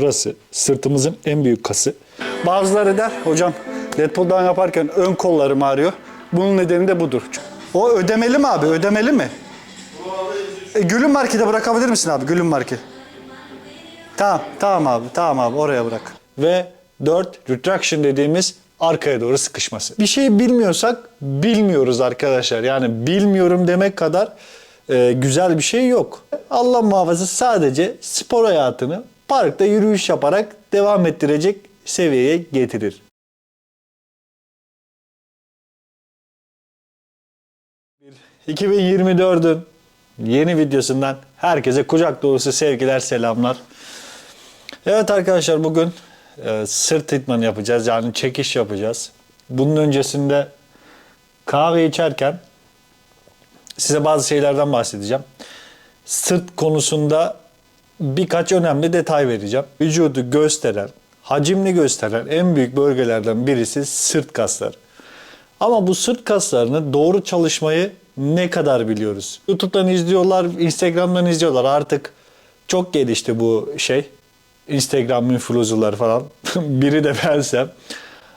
şurası sırtımızın en büyük kası. Bazıları der hocam Deadpool down yaparken ön kollarım ağrıyor. Bunun nedeni de budur. O ödemeli mi abi? Ödemeli mi? E, gülün markete bırakabilir misin abi? Gülün market. Tamam, tamam abi. Tamam abi oraya bırak. Ve 4 retraction dediğimiz arkaya doğru sıkışması. Bir şeyi bilmiyorsak bilmiyoruz arkadaşlar. Yani bilmiyorum demek kadar e, güzel bir şey yok. Allah muhafaza sadece spor hayatını parkta yürüyüş yaparak devam ettirecek seviyeye getirir. Bir 2024'ün yeni videosundan herkese kucak dolusu sevgiler, selamlar. Evet arkadaşlar bugün e, sırt idmanı yapacağız. Yani çekiş yapacağız. Bunun öncesinde kahve içerken size bazı şeylerden bahsedeceğim. Sırt konusunda birkaç önemli detay vereceğim. Vücudu gösteren, hacimli gösteren en büyük bölgelerden birisi sırt kasları. Ama bu sırt kaslarını doğru çalışmayı ne kadar biliyoruz? YouTube'dan izliyorlar, Instagram'dan izliyorlar. Artık çok gelişti bu şey. Instagram influencer'lar falan. Biri de bensem.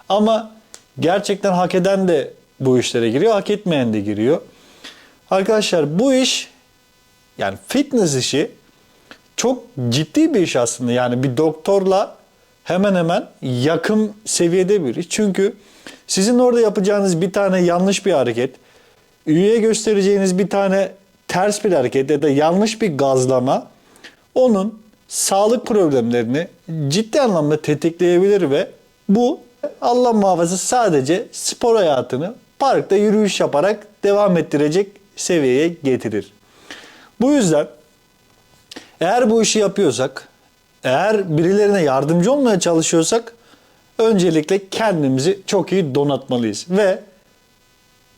Ama gerçekten hak eden de bu işlere giriyor, hak etmeyen de giriyor. Arkadaşlar bu iş yani fitness işi çok ciddi bir iş aslında. Yani bir doktorla hemen hemen yakın seviyede bir iş. Çünkü sizin orada yapacağınız bir tane yanlış bir hareket, üyeye göstereceğiniz bir tane ters bir hareket ya da yanlış bir gazlama onun sağlık problemlerini ciddi anlamda tetikleyebilir ve bu Allah muhafaza sadece spor hayatını parkta yürüyüş yaparak devam ettirecek seviyeye getirir. Bu yüzden eğer bu işi yapıyorsak, eğer birilerine yardımcı olmaya çalışıyorsak öncelikle kendimizi çok iyi donatmalıyız ve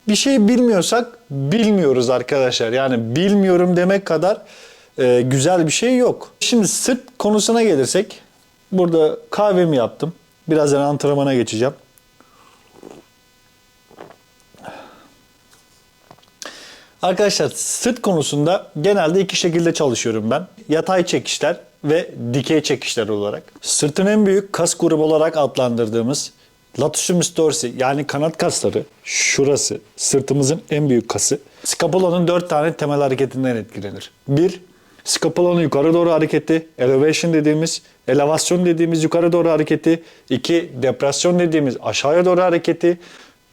bir şey bilmiyorsak bilmiyoruz arkadaşlar. Yani bilmiyorum demek kadar e, güzel bir şey yok. Şimdi sırt konusuna gelirsek burada kahvemi yaptım. Birazdan antrenmana geçeceğim. Arkadaşlar sırt konusunda genelde iki şekilde çalışıyorum ben. Yatay çekişler ve dikey çekişler olarak. Sırtın en büyük kas grubu olarak adlandırdığımız latissimus dorsi yani kanat kasları şurası sırtımızın en büyük kası. Scapulanın dört tane temel hareketinden etkilenir. Bir, scapulanın yukarı doğru hareketi, elevation dediğimiz, elevasyon dediğimiz yukarı doğru hareketi. iki depresyon dediğimiz aşağıya doğru hareketi.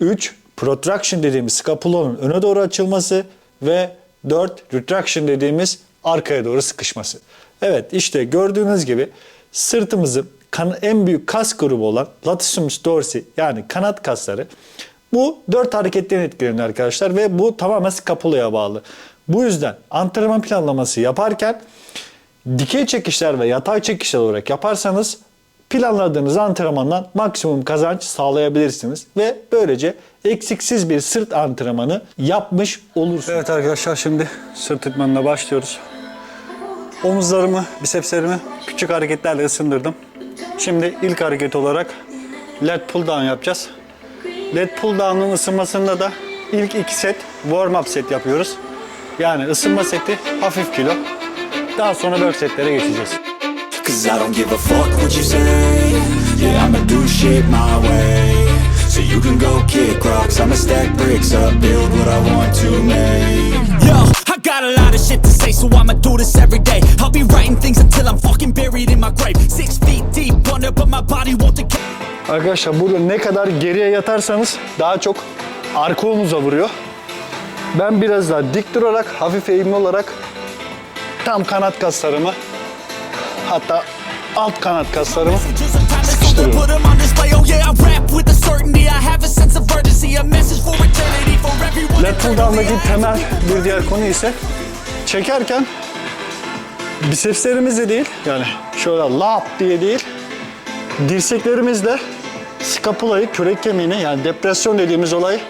Üç, protraction dediğimiz scapulanın öne doğru açılması ve 4 retraction dediğimiz arkaya doğru sıkışması. Evet işte gördüğünüz gibi sırtımızın kan en büyük kas grubu olan latissimus dorsi yani kanat kasları bu dört hareketten etkileniyor arkadaşlar ve bu tamamen scapula'ya bağlı. Bu yüzden antrenman planlaması yaparken dikey çekişler ve yatay çekişler olarak yaparsanız planladığınız antrenmandan maksimum kazanç sağlayabilirsiniz ve böylece eksiksiz bir sırt antrenmanı yapmış olursunuz. Evet arkadaşlar şimdi sırt idmanına başlıyoruz. Omuzlarımı, bisepslerimi küçük hareketlerle ısındırdım. Şimdi ilk hareket olarak lat pull down yapacağız. Lat pull down'un ısınmasında da ilk iki set warm up set yapıyoruz. Yani ısınma seti hafif kilo. Daha sonra work setlere geçeceğiz. Cause I don't give a fuck what you say Yeah, I'ma do shit my way So you can go kick rocks I'ma stack bricks up, build what I want to make Yo, I got a lot of shit to say, so I'ma do this every day. I'll be writing things until I'm fucking buried in my grave. Six feet deep under, but my body won't decay. Arkadaşlar burada ne kadar geriye yatarsanız daha çok arka omuza vuruyor. Ben biraz daha dik durarak, hafif eğimli olarak tam kanat kaslarımı hatta alt kanat kaslarımı sıkıştırıyorum. put 'em on display. Yeah, I rap with a certainty. I have a sense of urgency, a message for eternity, for everyone. Lat pull down'daki temel bir diğer konu ise çekerken bisepslerimizle değil yani şöyle lap diye değil dirseklerimizle skapulayı, kürek kemiğini yani depresyon dediğimiz olayı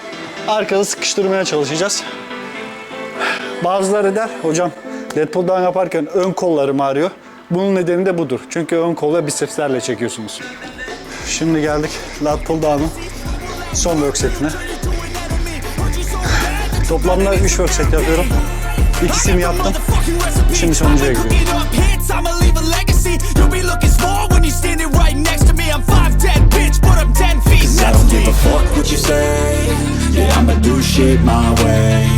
arkada sıkıştırmaya çalışacağız. Bazıları der hocam down yaparken ön kollarım ağrıyor. Bunun nedeni de budur. Çünkü ön kol ve bisepslerle çekiyorsunuz. Şimdi geldik lat pull son work setine. Toplamda 3 work set yapıyorum. İkisini yaptım. Şimdi sonuncuya gidiyorum. I don't give a fuck what you say Yeah, I'ma do shit my way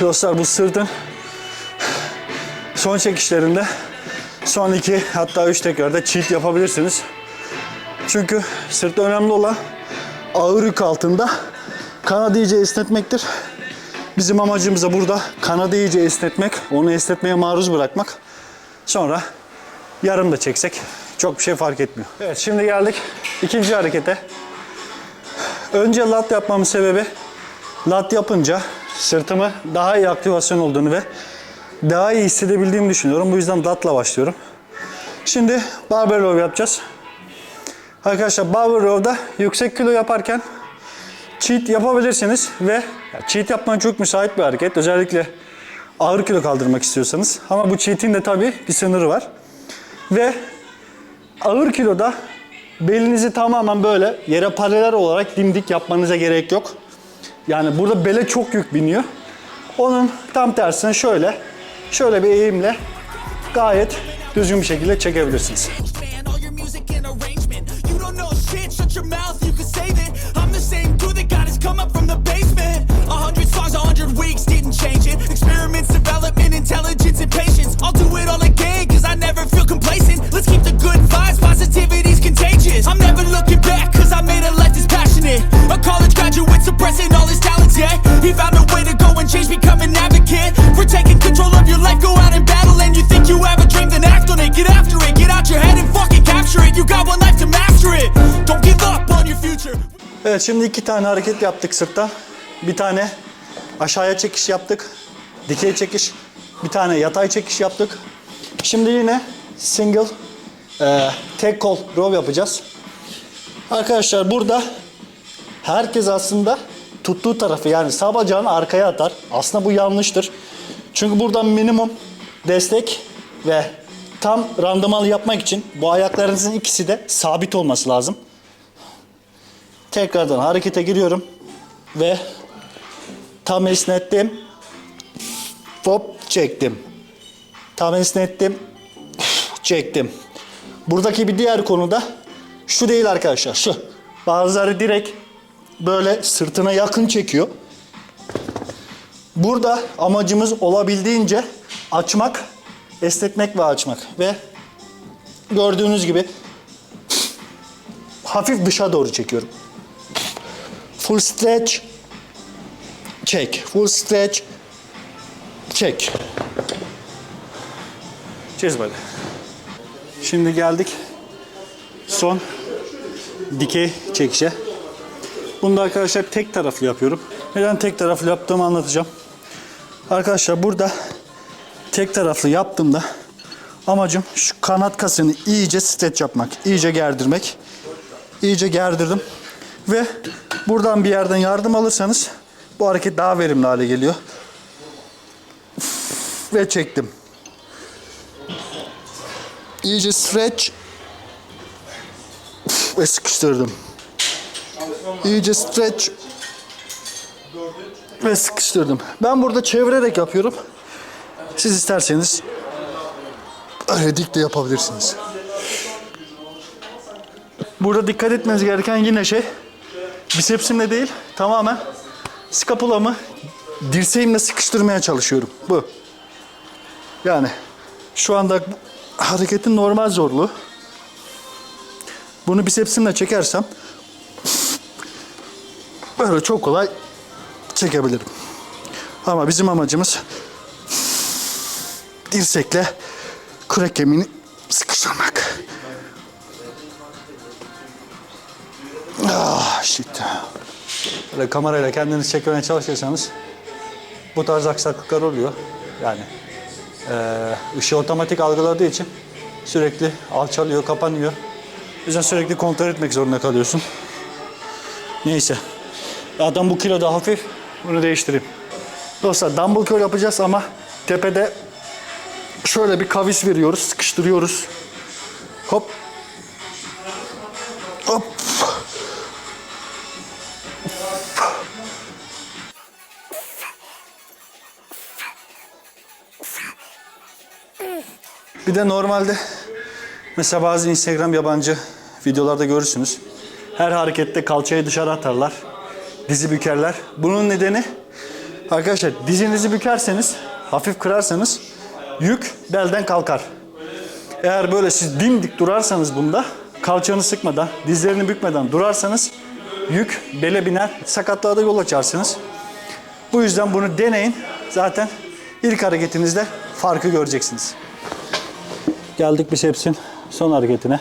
Dostlar bu sırtın son çekişlerinde son iki hatta üç tekrarda cheat yapabilirsiniz. Çünkü sırtta önemli olan ağır yük altında kanadı iyice esnetmektir. Bizim amacımız da burada kanadı iyice esnetmek, onu esnetmeye maruz bırakmak. Sonra yarım da çeksek çok bir şey fark etmiyor. Evet şimdi geldik ikinci harekete. Önce lat yapmamın sebebi lat yapınca sırtımı daha iyi aktivasyon olduğunu ve daha iyi hissedebildiğimi düşünüyorum. Bu yüzden latla başlıyorum. Şimdi barbell row yapacağız. Arkadaşlar barbell row'da yüksek kilo yaparken cheat yapabilirsiniz ve cheat yapmaya çok müsait bir hareket. Özellikle ağır kilo kaldırmak istiyorsanız. Ama bu cheat'in de tabii bir sınırı var. Ve ağır kiloda belinizi tamamen böyle yere paralel olarak dimdik yapmanıza gerek yok. Yani burada bele çok yük biniyor. Onun tam tersine şöyle, şöyle bir eğimle gayet düzgün bir şekilde çekebilirsiniz. Evet şimdi iki tane hareket yaptık sırtta. Bir tane aşağıya çekiş yaptık. Dikey çekiş. Bir tane yatay çekiş yaptık. Şimdi yine single e, tek kol row yapacağız. Arkadaşlar burada herkes aslında tuttuğu tarafı yani sağ bacağını arkaya atar. Aslında bu yanlıştır. Çünkü buradan minimum destek ve tam randımanlı yapmak için bu ayaklarınızın ikisi de sabit olması lazım. Tekrardan harekete giriyorum ve tam esnettim. Hop çektim. Tam esnettim. Çektim. Buradaki bir diğer konu da şu değil arkadaşlar. Şu. Bazıları direkt böyle sırtına yakın çekiyor. Burada amacımız olabildiğince açmak, esnetmek ve açmak. Ve gördüğünüz gibi hafif dışa doğru çekiyorum. Full stretch. Çek. Full stretch. Çek. Çiz böyle. Şimdi geldik son dikey çekişe. Bunu da arkadaşlar tek taraflı yapıyorum. Neden tek taraflı yaptığımı anlatacağım. Arkadaşlar burada tek taraflı yaptığımda amacım şu kanat kasını iyice stretch yapmak, iyice gerdirmek. İyice gerdirdim. Ve buradan bir yerden yardım alırsanız bu hareket daha verimli hale geliyor. Ve çektim. İyice stretch ve sıkıştırdım. İyice stretch ve sıkıştırdım. Ben burada çevirerek yapıyorum. Siz isterseniz öyle dik de yapabilirsiniz. Burada dikkat etmeniz gereken yine şey bisepsimle değil tamamen skapulamı dirseğimle sıkıştırmaya çalışıyorum. Bu. Yani şu anda hareketin normal zorluğu. Bunu bisepsimle çekersem böyle çok kolay çekebilirim. Ama bizim amacımız dirsekle kürek kemiğini sıkıştırmak. Ah shit. Böyle kamerayla kendinizi çekmeye çalışırsanız bu tarz aksaklıklar oluyor. Yani eee ışığı otomatik algıladığı için sürekli alçalıyor, kapanıyor. O yüzden sürekli kontrol etmek zorunda kalıyorsun. Neyse. Zaten bu kilo da hafif. Bunu değiştireyim. Dostlar dumbbell curl yapacağız ama tepede şöyle bir kavis veriyoruz. Sıkıştırıyoruz. Hop. Bir de normalde mesela bazı Instagram yabancı videolarda görürsünüz. Her harekette kalçayı dışarı atarlar. Dizi bükerler. Bunun nedeni arkadaşlar dizinizi bükerseniz, hafif kırarsanız yük belden kalkar. Eğer böyle siz dimdik durarsanız bunda kalçanı sıkmadan, dizlerini bükmeden durarsanız yük bele biner, sakatlığa da yol açarsınız. Bu yüzden bunu deneyin. Zaten ilk hareketinizde farkı göreceksiniz. Geldik bisepsin son hareketine.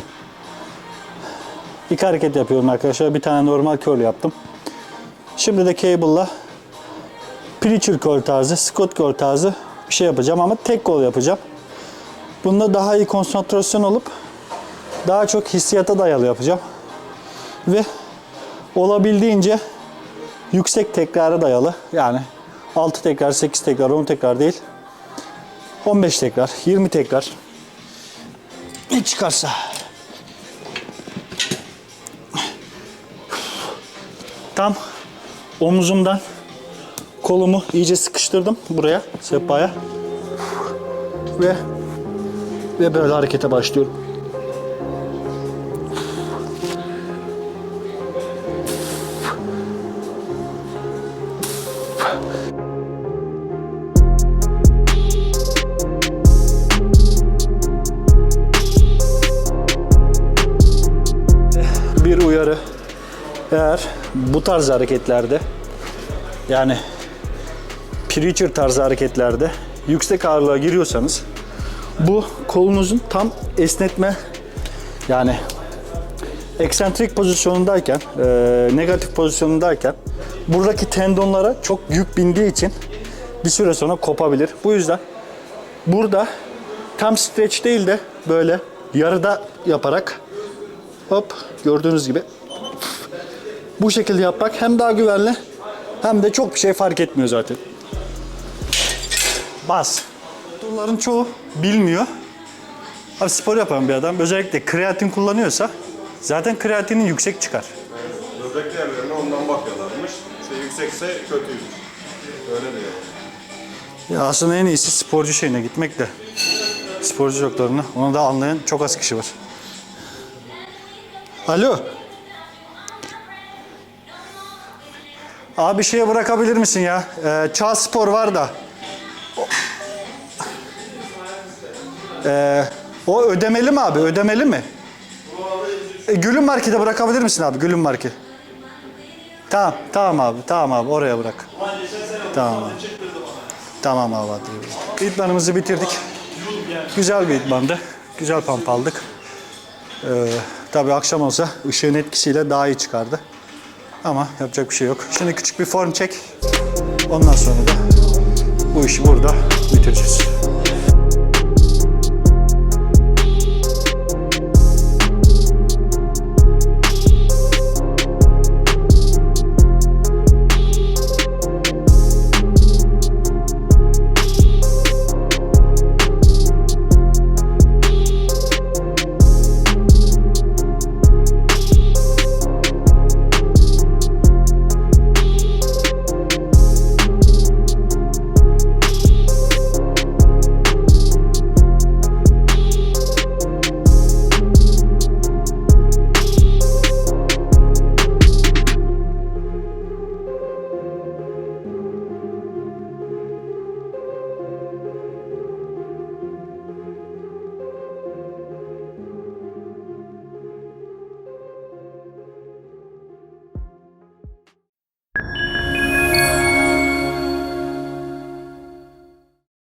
İki hareket yapıyorum arkadaşlar. Bir tane normal curl yaptım. Şimdi de cable'la preacher curl tarzı, squat curl tarzı bir şey yapacağım ama tek kol yapacağım. Bunda daha iyi konsantrasyon olup daha çok hissiyata dayalı yapacağım. Ve olabildiğince yüksek tekrara dayalı. Yani 6 tekrar, 8 tekrar, 10 tekrar değil. 15 tekrar, 20 tekrar. Ne çıkarsa. Tam omuzumdan kolumu iyice sıkıştırdım buraya, sehpaya. Ve ve böyle harekete başlıyorum. Eğer bu tarz hareketlerde yani preacher tarzı hareketlerde yüksek ağırlığa giriyorsanız bu kolunuzun tam esnetme yani eksentrik pozisyonundayken, e, negatif pozisyonundayken buradaki tendonlara çok yük bindiği için bir süre sonra kopabilir. Bu yüzden burada tam stretch değil de böyle yarıda yaparak hop gördüğünüz gibi bu şekilde yapmak hem daha güvenli hem de çok bir şey fark etmiyor zaten. Bas. Bunların çoğu bilmiyor. Abi spor yapan bir adam özellikle kreatin kullanıyorsa zaten kreatinin yüksek çıkar. Böbrek değerlerine ondan bakıyorlarmış. İşte yüksekse kötüymüş. Öyle diyor. Ya aslında en iyisi sporcu şeyine gitmek de. Sporcu doktoruna. Onu da anlayan çok az kişi var. Alo. Abi şeye bırakabilir misin ya? Ee, Çağ Spor var da. Ee, o ödemeli mi abi? Ödemeli mi? E, Gülün Market'e bırakabilir misin abi? Gülün Market. Tamam, tamam abi. Tamam abi. Oraya bırak. Tamam abi. Tamam abi hadi. İdmanımızı bitirdik. Güzel bir idmandı. Güzel pump aldık. Ee, tabii akşam olsa ışığın etkisiyle daha iyi çıkardı. Ama yapacak bir şey yok. Şimdi küçük bir form çek. Ondan sonra da bu işi burada bitireceğiz.